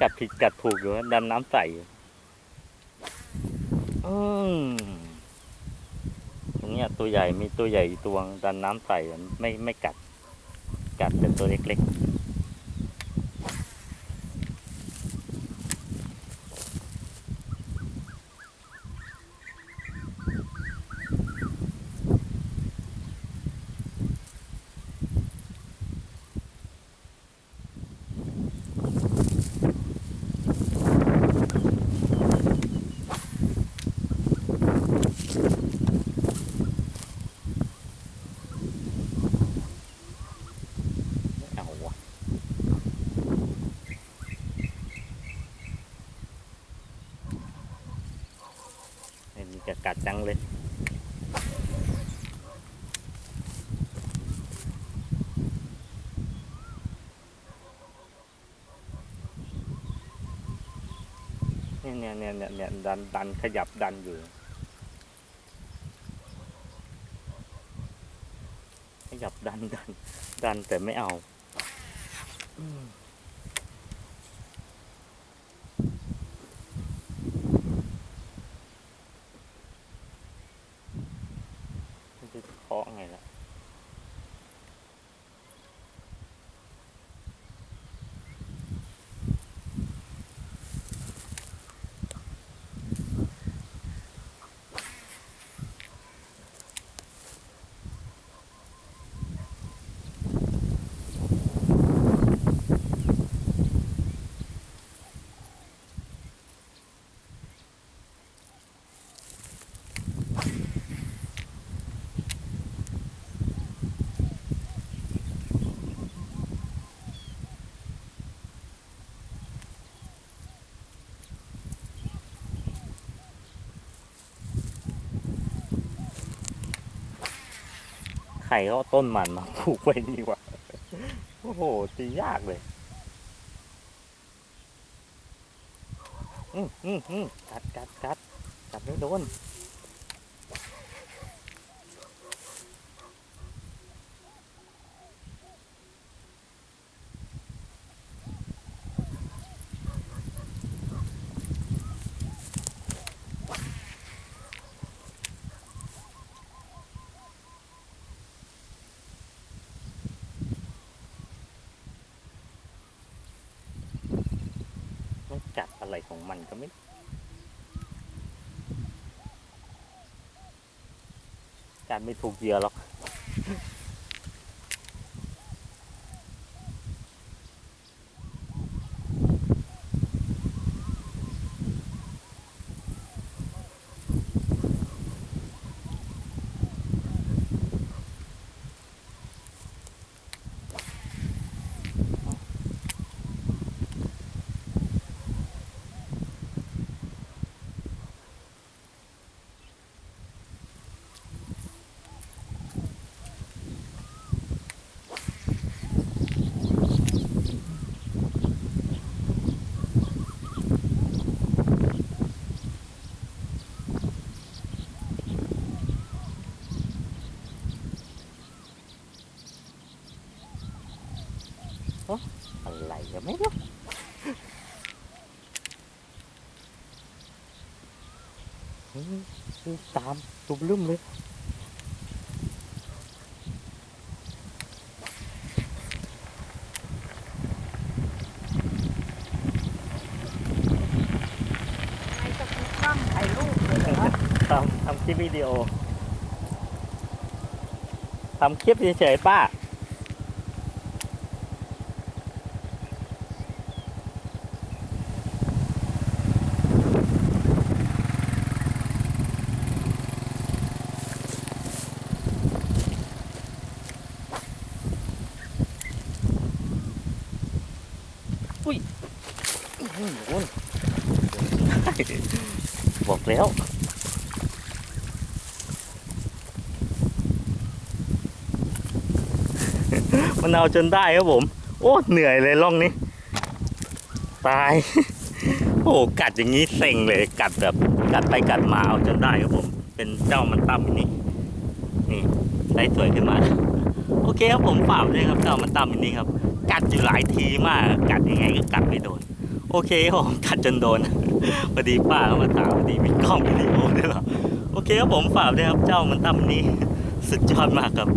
กัดผิดกัดถูกอยู่ดันน้ำใสอยู่อืมตรงเนี้ยตัวใหญ่มีตัวใหญ่ตัวดันน้ำใสไม่ไม่กัด กัดเป็นตัวเล็กๆ จะกัดจังเลย เนี่ยเนี่ยเนี่ยเนี่ยยดันดันขยับดันอยู่ ขยับดันดันดันแต่ไม่เอา อืม ใครก็ต้นมันมาปลูกไว้ดีกว่าโอ้โหตียากเลย อืมอืมอืมกัดกัดกัดกัดไม่โดน กัดอะไรของมันก็ไม่จัดไม่ถูกเหยื่อหรอก อะไรก็ไม่รู้เฮ้ยตามตุบลุ่มเลยไอ้จะคิดกล้องถ่ายรูปเลยเหรอทำทำคลิปวิดีโอ ทำคลิปเฉยๆป้า บอกแล้วมันเอาจนได้ครับผม โอ้เหนื่อยเลยล่องนี้ ตาย โอ้กัดอย่างนี้เซ็งเลย กัดแบบกัดไปกัดมาเอาจนได้ครับผม เป็นเจ้ามันตั้มนี่นี่ได้สวยขึ้นมา โอเคครับผมฝากด้วยครับเจ้ามันตั้มอันนี้ครับ กัดอยู่หลายทีมาก กัดยังไงก็กัดไม่โดน โอเคผมกัดจนโดนพอดีป้าเขามาถามพอดีมีกล้องวิดีโอด้วยหรอโอเคครับผมฝากด้วยครับเจ้ามันตั้มนี้ สุดยอดมากครับ